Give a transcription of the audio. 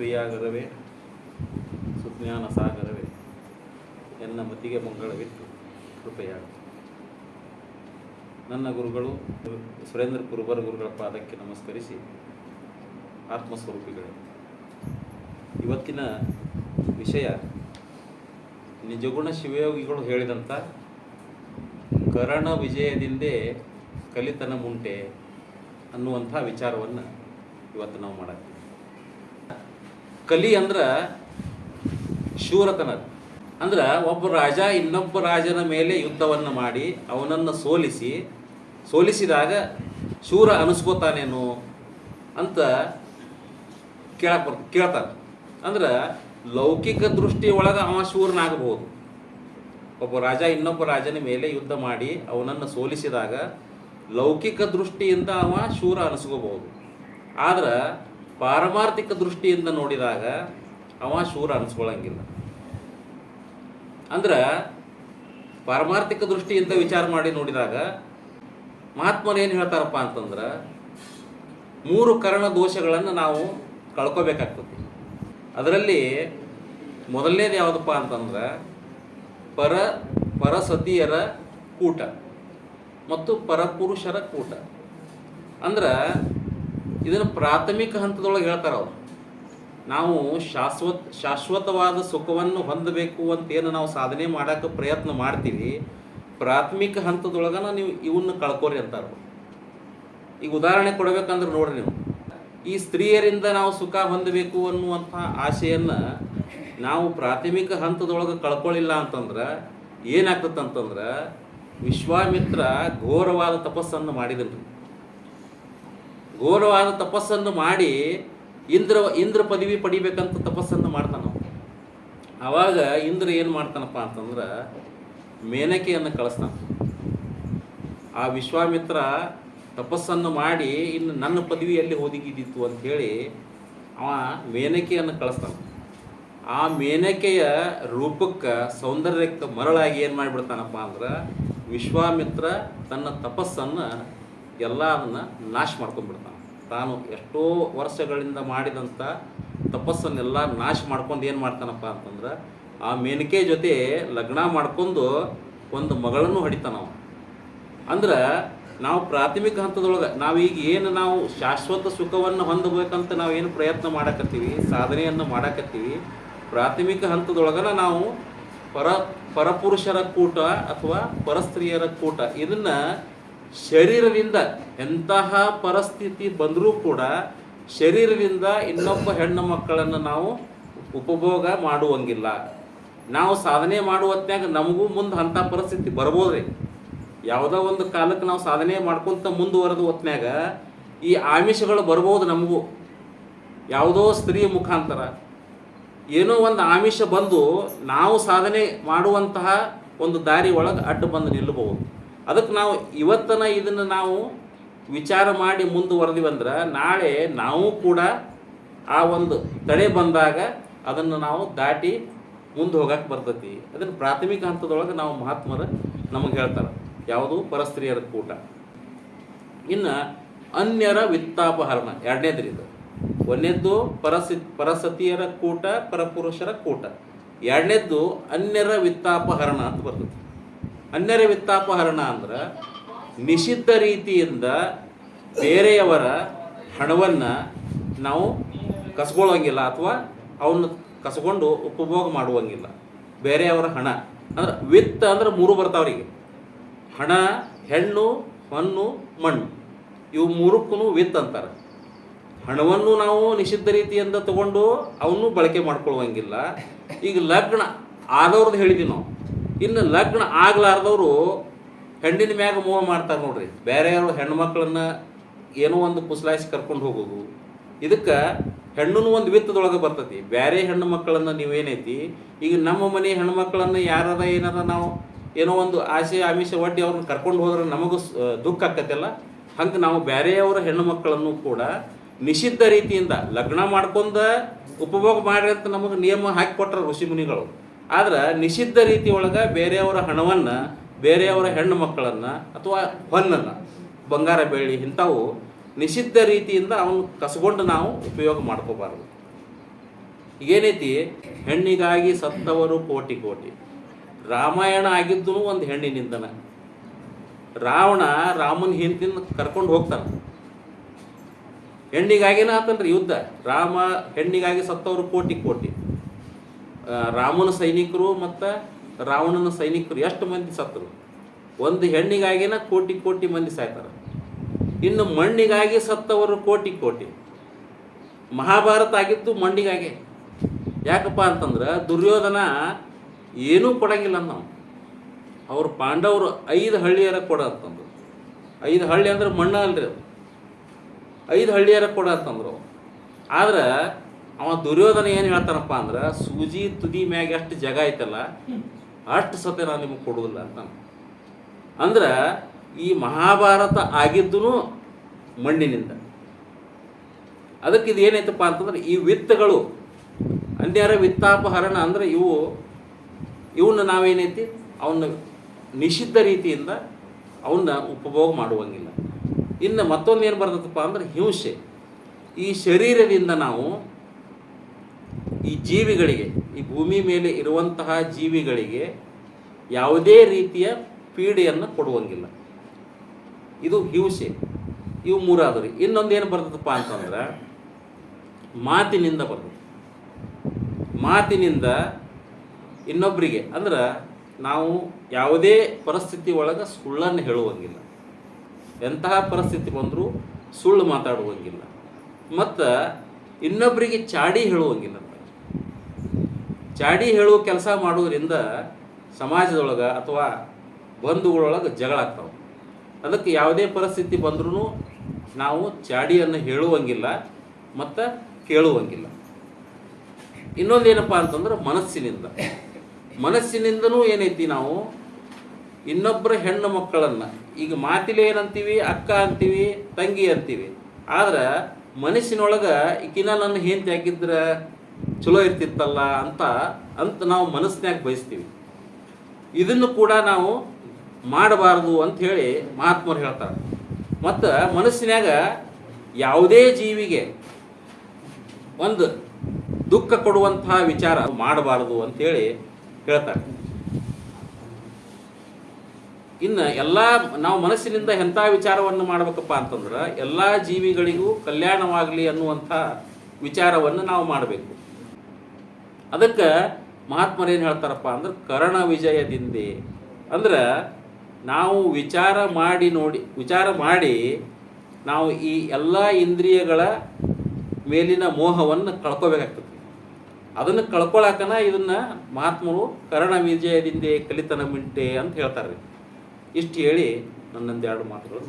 ಕ್ರಿಯಾಗರವೇ ಸುಜ್ಞಾನ ಸಾಗರವೇ? ಎನ್ನ ಮತಿಗೆ ಮಂಗಳವಿತ್ತು ಕೃಪೆಯಾಗ ನನ್ನ ಗುರುಗಳು, ಸುರೇಂದ್ರ ಕುರುಬರ ಗುರುಗಳ ಪಾದಕ್ಕೆ ನಮಸ್ಕರಿಸಿ ಆತ್ಮಸ್ವರೂಪಿಗಳೇ. ಇವತ್ತಿನ ವಿಷಯ, ನಿಜಗುಣ ಶಿವಯೋಗಿಗಳು ಹೇಳಿದಂಥ ಕರಣ ವಿಜಯದಿಂದೇ ಕಲಿತನ ಮುಂಟೆ ಅನ್ನುವಂಥ ವಿಚಾರವನ್ನು ಇವತ್ತು ನಾವು ಮಾಡತ್ತೀವಿ ಕಲಿ ಅಂದ್ರೆ ಶೂರತನ ಅಂದ್ರೆ ಒಬ್ಬ ರಾಜ ಇನ್ನೊಬ್ಬ ರಾಜನ ಮೇಲೆ ಯುದ್ಧವನ್ನು ಮಾಡಿ ಅವನನ್ನು ಸೋಲಿಸಿ, ಸೋಲಿಸಿದಾಗ ಶೂರ ಅನಿಸ್ಕೋತಾನೇನು ಅಂತ ಕೇಳಕ್ ಬರ್, ಕೇಳ್ತಾನೆ. ಅಂದ್ರೆ ಲೌಕಿಕ ದೃಷ್ಟಿ ಒಳಗೆ ಅವ ಶೂರನಾಗಬಹುದು. ಒಬ್ಬ ರಾಜ ಇನ್ನೊಬ್ಬ ರಾಜನ ಮೇಲೆ ಯುದ್ಧ ಮಾಡಿ ಅವನನ್ನು ಸೋಲಿಸಿದಾಗ ಲೌಕಿಕ ದೃಷ್ಟಿಯಿಂದ ಅವ ಶೂರ ಅನಿಸ್ಕೋಬಹುದು. ಆದ್ರೆ ಪಾರಮಾರ್ಥಿಕ ದೃಷ್ಟಿಯಿಂದ ನೋಡಿದಾಗ ಅವ ಶೂರ ಅನಿಸ್ಕೊಳ್ಳಂಗಿಲ್ಲ ಅಂದ್ರೆ ಪಾರಮಾರ್ಥಿಕ ದೃಷ್ಟಿಯಿಂದ ವಿಚಾರ ಮಾಡಿ ನೋಡಿದಾಗ ಮಹಾತ್ಮರು ಏನು ಹೇಳ್ತಾರಪ್ಪ ಅಂತಂದ್ರೆ ಮೂರು ಕರ್ಣ ದೋಷಗಳನ್ನು ನಾವು ಕಳ್ಕೊಬೇಕಾಗ್ತದೆ. ಅದರಲ್ಲಿ ಮೊದಲನೇದು ಯಾವುದಪ್ಪ ಅಂತಂದ್ರೆ ಪರ ಪರಸತಿಯರ ಕೂಟ ಮತ್ತು ಪರಪುರುಷರ ಕೂಟ. ಅಂದ್ರೆ ಇದನ್ನು ಪ್ರಾಥಮಿಕ ಹಂತದೊಳಗೆ ಹೇಳ್ತಾರೆ ಅವರು. ನಾವು ಶಾಶ್ವತ, ಶಾಶ್ವತವಾದ ಸುಖವನ್ನು ಹೊಂದಬೇಕು ಅಂತ ಏನು ನಾವು ಸಾಧನೆ ಮಾಡೋಕ್ಕೆ ಪ್ರಯತ್ನ ಮಾಡ್ತೀವಿ, ಪ್ರಾಥಮಿಕ ಹಂತದೊಳಗನ ನೀವು ಇವನ್ನ ಕಳ್ಕೊರಿ ಅಂತಾರೆ ಈಗ ಉದಾಹರಣೆ ಕೊಡಬೇಕಂದ್ರೆ ನೋಡ್ರಿ ನೀವು. ಈ ಸ್ತ್ರೀಯರಿಂದ ನಾವು ಸುಖ ಹೊಂದಬೇಕು ಅನ್ನುವಂಥ ಆಶೆಯನ್ನು ನಾವು ಪ್ರಾಥಮಿಕ ಹಂತದೊಳಗೆ ಕಳ್ಕೊಳ್ಳಿಲ್ಲ ಅಂತಂದ್ರೆ ಏನಾಗ್ತದೆ ಅಂತಂದ್ರೆ ವಿಶ್ವಾಮಿತ್ರ ಘೋರವಾದ ತಪಸ್ಸನ್ನು ಮಾಡಿದನ್ರಿ. ಘೋರವಾದ ತಪಸ್ಸನ್ನು ಮಾಡಿ ಇಂದ್ರ ಇಂದ್ರ ಪದವಿ ಪಡಿಬೇಕಂತ ತಪಸ್ಸನ್ನು ಮಾಡ್ತಾನ ಅವಾಗ ಆವಾಗ ಇಂದ್ರ ಏನು ಮಾಡ್ತಾನಪ್ಪ ಅಂತಂದ್ರೆ ಮೇನಕೆಯನ್ನು ಕಳಿಸ್ತಾನ. ಆ ವಿಶ್ವಾಮಿತ್ರ ತಪಸ್ಸನ್ನು ಮಾಡಿ ಇನ್ನು ನನ್ನ ಪದವಿಯಲ್ಲಿ ಒದಗಿದ್ದಿತ್ತು ಅಂತ ಹೇಳಿ ಅವ ಮೇನಕೆಯನ್ನು ಕಳಿಸ್ತಾನ. ಆ ಮೇನಕೆಯ ರೂಪಕ್ಕೆ ಸೌಂದರ್ಯಕ್ಕೆ ಮರಳಾಗಿ ಏನು ಮಾಡಿಬಿಡ್ತಾನಪ್ಪ ಅಂದ್ರೆ ವಿಶ್ವಾಮಿತ್ರ ತನ್ನ ತಪಸ್ಸನ್ನು ಎಲ್ಲ ಅದನ್ನು ನಾಶ ಮಾಡ್ಕೊಂಡ್ಬಿಡ್ತಾನೆ. ತಾನು ಎಷ್ಟೋ ವರ್ಷಗಳಿಂದ ಮಾಡಿದಂಥ ತಪಸ್ಸನ್ನೆಲ್ಲ ನಾಶ ಮಾಡ್ಕೊಂಡು ಏನು ಮಾಡ್ತಾನಪ್ಪ ಅಂತಂದ್ರೆ ಆ ಮೇನಕೆ ಜೊತೆ ಲಗ್ನ ಮಾಡ್ಕೊಂಡು ಒಂದು ಮಗಳನ್ನು ಹಡಿತಾನವ ಅಂದ್ರೆ ನಾವು ಪ್ರಾಥಮಿಕ ಹಂತದೊಳಗೆ ನಾವೀಗ ಏನು ನಾವು ಶಾಶ್ವತ ಸುಖವನ್ನು ಹೊಂದಬೇಕಂತ ನಾವು ಏನು ಪ್ರಯತ್ನ ಮಾಡಕತ್ತೀವಿ, ಸಾಧನೆಯನ್ನು ಮಾಡಕತ್ತೀವಿ, ಪ್ರಾಥಮಿಕ ಹಂತದೊಳಗನ ನಾವು ಪರ ಪರಪುರುಷರ ಕೂಟ ಅಥವಾ ಪರಸ್ತ್ರೀಯರ ಕೂಟ ಇದನ್ನ ಶರೀರದಿಂದ ಎಂತಹ ಪರಿಸ್ಥಿತಿ ಬಂದರೂ ಕೂಡ ಶರೀರದಿಂದ ಇನ್ನೊಬ್ಬ ಹೆಣ್ಣು ಮಕ್ಕಳನ್ನು ನಾವು ಉಪಭೋಗ ಮಾಡುವಂಗಿಲ್ಲ. ನಾವು ಸಾಧನೆ ಮಾಡುವತ್ನಾಗ ನಮಗೂ ಮುಂದೆ ಅಂಥ ಪರಿಸ್ಥಿತಿ ಬರ್ಬೋದ್ರಿ. ಯಾವುದೋ ಒಂದು ಕಾಲಕ್ಕೆ ನಾವು ಸಾಧನೆ ಮಾಡ್ಕೊತ ಮುಂದುವರೆದು ಹೊತ್ನ್ಯಾಗ ಈ ಆಮಿಷಗಳು ಬರ್ಬೋದು ನಮಗೂ. ಯಾವುದೋ ಸ್ತ್ರೀ ಮುಖಾಂತರ. ಏನೋ ಒಂದು ಆಮಿಷ ಬಂದು ನಾವು ಸಾಧನೆ ಮಾಡುವಂತಹ ಒಂದು ದಾರಿ ಒಳಗೆ ಅಡ್ಡು ಬಂದು ನಿಲ್ಲಬಹುದು. ಅದಕ್ಕೆ ನಾವು ಇವತ್ತನ ಇದನ್ನು ನಾವು ವಿಚಾರ ಮಾಡಿ ಮುಂದುವರೆದಿವಂದ್ರೆ ನಾಳೆ ನಾವು ಕೂಡ ಆ ಒಂದು ತಡೆ ಬಂದಾಗ ಅದನ್ನು ನಾವು ದಾಟಿ ಮುಂದೆ ಹೋಗಕ್ಕೆ ಬರ್ತೈತಿ. ಅದನ್ನು ಪ್ರಾಥಮಿಕ ಹಂತದೊಳಗೆ ನಾವು ಮಹಾತ್ಮರು ನಮಗೆ ಹೇಳ್ತಾರೆ. ಯಾವುದು? ಪರಸ್ತ್ರೀಯರ ಕೂಟ. ಇನ್ನು ಅನ್ಯರ ವಿತ್ತಾಪಹರಣ. ಎರಡನೇದ್ರಿ ಇದು. ಒಂದನೇದ್ದು ಪರಸಿ, ಪರಸತಿಯರ ಕೂಟ, ಪರಪುರುಷರ ಕೂಟ. ಎರಡನೇದ್ದು ಅನ್ಯರ ವಿತ್ತಾಪಹರಣ ಅಂತ ಬರ್ತದೆ ಅನ್ಯರ ವಿತ್ತಾಪಹರಣ ಅಂದ್ರೆ ನಿಷಿದ್ಧ ರೀತಿಯಿಂದ ಬೇರೆಯವರ ಹಣವನ್ನು ನಾವು ಕಸ್ಕೊಳ್ಳೋಂಗಿಲ್ಲ ಅಥವಾ ಅವನ್ನ ಕಸ್ಕೊಂಡು ಉಪಭೋಗ ಮಾಡುವಂಗಿಲ್ಲ. ಬೇರೆಯವರ ಹಣ. ಅಂದ್ರೆ ವಿತ್ತ ಅಂದ್ರೆ ಮೂರು ಬರ್ತಾವ್ರಿಗೆ ಹಣ, ಹೆಣ್ಣು, ಹಣ್ಣು, ಮಣ್ಣು. ಇವು ಮೂರಕ್ಕೂ ವಿತ್ ಅಂತಾರೆ. ಹಣವನ್ನು ನಾವು ನಿಷಿದ್ಧ ರೀತಿಯಿಂದ ತಗೊಂಡು ಅವನು ಬಳಕೆ ಮಾಡ್ಕೊಳ್ಳುವಂಗಿಲ್ಲ ಈಗ ಲಗ್ನ ಆದವ್ರದ್ದು ಹೇಳಿದ್ವಿ ನಾವು. ಇನ್ನು ಲಗ್ನ ಆಗ್ಲಾರ್ದವರು ಹೆಣ್ಣಿನ ಮ್ಯಾಗ ಮೋಹ ಮಾಡ್ತಾರೆ ನೋಡ್ರಿ. ಬೇರೆಯವರು ಹೆಣ್ಮಕ್ಳನ್ನ ಏನೋ ಒಂದು ಪುಸಲಾಯಿಸಿ ಕರ್ಕೊಂಡು ಹೋಗೋದು. ಇದಕ್ಕೆ ಹೆಣ್ಣು ಒಂದು ವಿತ್ತದೊಳಗೆ ಬರ್ತೈತಿ. ಬೇರೆ ಹೆಣ್ಣು ಮಕ್ಕಳನ್ನು ನೀವೇನೈತಿ? ಈಗ ನಮ್ಮ ಮನೆ ಹೆಣ್ಣು ಮಕ್ಕಳನ್ನ ಯಾರದ ಏನಾರ ನಾವು ಏನೋ ಒಂದು ಆಸೆ ಆಮಿಷ ಒಡ್ಡಿ ಅವ್ರನ್ನ ಕರ್ಕೊಂಡು ಹೋದ್ರೆ ನಮಗೂ ದುಃಖ ಆಕತ್ತಲ್ಲ? ಹಂಗೆ ನಾವು ಬೇರೆಯವರ ಹೆಣ್ಣು ಮಕ್ಕಳನ್ನು ಕೂಡ ನಿಷಿದ್ಧ ರೀತಿಯಿಂದ ಲಗ್ನ ಮಾಡ್ಕೊಂಡ ಉಪಭೋಗ ಮಾಡ್ರಿ ಅಂತ ನಮಗೆ ನಿಯಮ ಹಾಕಿ ಕೊಟ್ರ ಋಷಿ ಮುನಿಗಳು. ಆದ್ರೆ ನಿಷಿದ್ಧ ರೀತಿ ಬೇರೆಯವರ ಹಣವನ್ನು, ಬೇರೆಯವರ ಹೆಣ್ಣು ಮಕ್ಕಳನ್ನು ಅಥವಾ ಹೊನ್ನನ್ನು, ಬಂಗಾರ ಬೆಳ್ಳಿ ಇಂಥವು ನಿಷಿದ್ಧ ರೀತಿಯಿಂದ ಅವನು ಕಸ್ಕೊಂಡು ನಾವು ಉಪಯೋಗ ಮಾಡ್ಕೋಬಾರದು. ಏನೈತಿ ಹೆಣ್ಣಿಗಾಗಿ ಸತ್ತವರು ಕೋಟಿ ಕೋಟಿ. ರಾಮಾಯಣ ಆಗಿದ್ದು ಒಂದು ಹೆಣ್ಣಿನಿಂದನ ರಾವಣ ರಾಮನ ಹಿಂದಿನ ಕರ್ಕೊಂಡು ಹೋಗ್ತಾನೆ. ಹೆಣ್ಣಿಗಾಗಿನ ಆತನ್ರಿ ಯುದ್ಧ. ರಾಮ ಹೆಣ್ಣಿಗಾಗಿ ಸತ್ತವರು ಕೋಟಿ ಕೋಟಿ. ರಾಮನ ಸೈನಿಕರು ಮತ್ತು ರಾವಣನ ಸೈನಿಕರು ಎಷ್ಟು ಮಂದಿ ಸತ್ತರು? ಒಂದು ಹೆಣ್ಣಿಗಾಗಿನ ಕೋಟಿ ಕೋಟಿ ಮಂದಿ ಸಾಯ್ತಾರೆ. ಇನ್ನು ಮಣ್ಣಿಗಾಗಿ ಸತ್ತವರು ಕೋಟಿ ಕೋಟಿ. ಮಹಾಭಾರತ ಆಗಿದ್ದು ಮಣ್ಣಿಗಾಗಿ. ಯಾಕಪ್ಪ ಅಂತಂದ್ರೆ ದುರ್ಯೋಧನ ಏನೂ ಕೊಡಂಗಿಲ್ಲ ನಾವು ಅವ್ರು ಪಾಂಡವರು ಐದು ಹಳ್ಳಿಯರ ಕೊಡ ಅಂತಂದ್ರು. ಐದು ಹಳ್ಳಿ ಅಂದ್ರೆ ಮಣ್ಣ ಅಲ್ರಿ ಅದು. ಐದು ಹಳ್ಳಿಯರ ಕೊಡ ಅಂತಂದ್ರು. ಆದ್ರೆ ಅವ ದುರ್ಯೋಧನ ಏನು ಹೇಳ್ತಾನಪ್ಪ ಅಂದ್ರೆ, ಸೂಜಿ ತುದಿ ಮ್ಯಾಗ ಎಷ್ಟು ಜಗ ಐತಲ್ಲ, ಅಷ್ಟು ಸತೆ ನಾನು ನಿಮಗೆ ಕೊಡುವುದಿಲ್ಲ ಅಂತ ಅಂದ್ರೆ, ಈ ಮಹಾಭಾರತ ಆಗಿದ್ದು ಮಣ್ಣಿನಿಂದ. ಅದಕ್ಕೆ ಇದು ಏನೈತಪ್ಪ ಅಂತಂದ್ರೆ, ಈ ವಿತ್ತಗಳು, ಅನ್ಯರ ವಿತ್ತಾಪಹರಣ ಅಂದ್ರೆ ಇವು ಇವನ್ನ ನಾವೇನೈತಿ ಅವನ್ನ ನಿಷಿದ್ಧ ರೀತಿಯಿಂದ ಅವನ್ನ ಉಪಭೋಗ ಮಾಡುವಂಗಿಲ್ಲ. ಇನ್ನು ಮತ್ತೊಂದು ಏನು ಬರ್ತದಪ್ಪ ಅಂದ್ರೆ ಹಿಂಸೆ. ಈ ಶರೀರದಿಂದ ನಾವು ಈ ಜೀವಿಗಳಿಗೆ, ಈ ಭೂಮಿ ಮೇಲೆ ಇರುವಂತಹ ಜೀವಿಗಳಿಗೆ ಯಾವುದೇ ರೀತಿಯ ಪೀಡೆಯನ್ನು ಕೊಡುವಂಗಿಲ್ಲ. ಇದು ಹಿಂಸೆ ಇವು ಮೂರಾದ್ರಿ. ಇನ್ನೊಂದು ಏನು ಬರ್ತದಪ್ಪ ಅಂತಂದ್ರೆ, ಮಾತಿನಿಂದ ಬರ್ತದೆ. ಮಾತಿನಿಂದ ಇನ್ನೊಬ್ಬರಿಗೆ ಅಂದ್ರೆ ನಾವು ಯಾವುದೇ ಪರಿಸ್ಥಿತಿ ಒಳಗೆ ಸುಳ್ಳನ್ನು ಹೇಳುವಂಗಿಲ್ಲ. ಎಂತಹ ಪರಿಸ್ಥಿತಿ ಬಂದರೂ ಸುಳ್ಳು ಮಾತಾಡುವಂಗಿಲ್ಲ. ಮತ್ತು ಇನ್ನೊಬ್ಬರಿಗೆ ಚಾಡಿ ಹೇಳುವಂಗಿಲ್ಲ. ಚಾಡಿ ಹೇಳುವ ಕೆಲಸ ಮಾಡೋದ್ರಿಂದ ಸಮಾಜದೊಳಗೆ ಅಥವಾ ಬಂಧುಗಳೊಳಗೆ ಜಗಳ ಆಗ್ತಾವೆ. ಅದಕ್ಕೆ ಯಾವುದೇ ಪರಿಸ್ಥಿತಿ ಬಂದ್ರೂ ನಾವು ಚಾಡಿಯನ್ನು ಹೇಳುವಂಗಿಲ್ಲ, ಮತ್ತು ಕೇಳುವಂಗಿಲ್ಲ. ಇನ್ನೊಂದೇನಪ್ಪ ಅಂತಂದ್ರೆ ಮನಸ್ಸಿನಿಂದ. ಮನಸ್ಸಿನಿಂದನೂ ಏನೈತಿ ನಾವು ಇನ್ನೊಬ್ಬರ ಹೆಣ್ಣು ಮಕ್ಕಳನ್ನು, ಈಗ ಮಾತಿಲೆ ಏನಂತೀವಿ, ಅಕ್ಕ ಅಂತೀವಿ, ತಂಗಿ ಅಂತೀವಿ. ಆದ್ರೆ ಮನಸ್ಸಿನೊಳಗೆ ಈಕಿನ ನನ್ನ ಹೆಂಡತಿ ಹಾಕಿದ್ರೆ ಚಲೋ ಇರ್ತಿತ್ತಲ್ಲ ಅಂತ ಅಂತ ನಾವು ಮನಸ್ಸಿನಾಗ ಬಯಸ್ತೀವಿ. ಇದನ್ನು ಕೂಡ ನಾವು ಮಾಡಬಾರದು ಹೇಳಿ ಮಹಾತ್ಮರು ಹೇಳ್ತಾರೆ. ಮತ್ತು ಮನಸ್ಸಿನಾಗ ಯಾವುದೇ ಜೀವಿಗೆ ಒಂದು ದುಃಖ ಕೊಡುವಂತಹ ವಿಚಾರ ಮಾಡಬಾರದು ಅಂತೇಳಿ ಹೇಳ್ತಾರೆ. ಇನ್ನು ಎಲ್ಲ ನಾವು ಮನಸ್ಸಿನಿಂದ ಎಂಥ ವಿಚಾರವನ್ನು ಮಾಡಬೇಕಪ್ಪ ಅಂತಂದ್ರೆ, ಎಲ್ಲ ಜೀವಿಗಳಿಗೂ ಕಲ್ಯಾಣವಾಗಲಿ ಅನ್ನುವಂಥ ವಿಚಾರವನ್ನು ನಾವು ಮಾಡಬೇಕು. ಅದಕ್ಕೆ ಮಹಾತ್ಮರು ಏನು ಹೇಳ್ತಾರಪ್ಪ ಅಂದ್ರೆ ಕರ್ಣ ವಿಜಯದಿಂದೆ. ಅಂದ್ರೆ ನಾವು ವಿಚಾರ ಮಾಡಿ ನೋಡಿ, ವಿಚಾರ ಮಾಡಿ ನಾವು ಈ ಎಲ್ಲ ಇಂದ್ರಿಯಗಳ ಮೇಲಿನ ಮೋಹವನ್ನು ಕಳ್ಕೋಬೇಕಾಗ್ತದೆ. ಅದನ್ನು ಕಳ್ಕೊಳಕನ ಇದನ್ನ ಮಹಾತ್ಮರು ಕರ್ಣ ವಿಜಯದಿಂದೆ ಕಲಿತನ ಮಿಂಟೆ ಅಂತ ಹೇಳ್ತಾರೆ. ಇಷ್ಟು ಹೇಳಿ ನನ್ನೊಂದೆರಡು ಮಾತುಗಳು.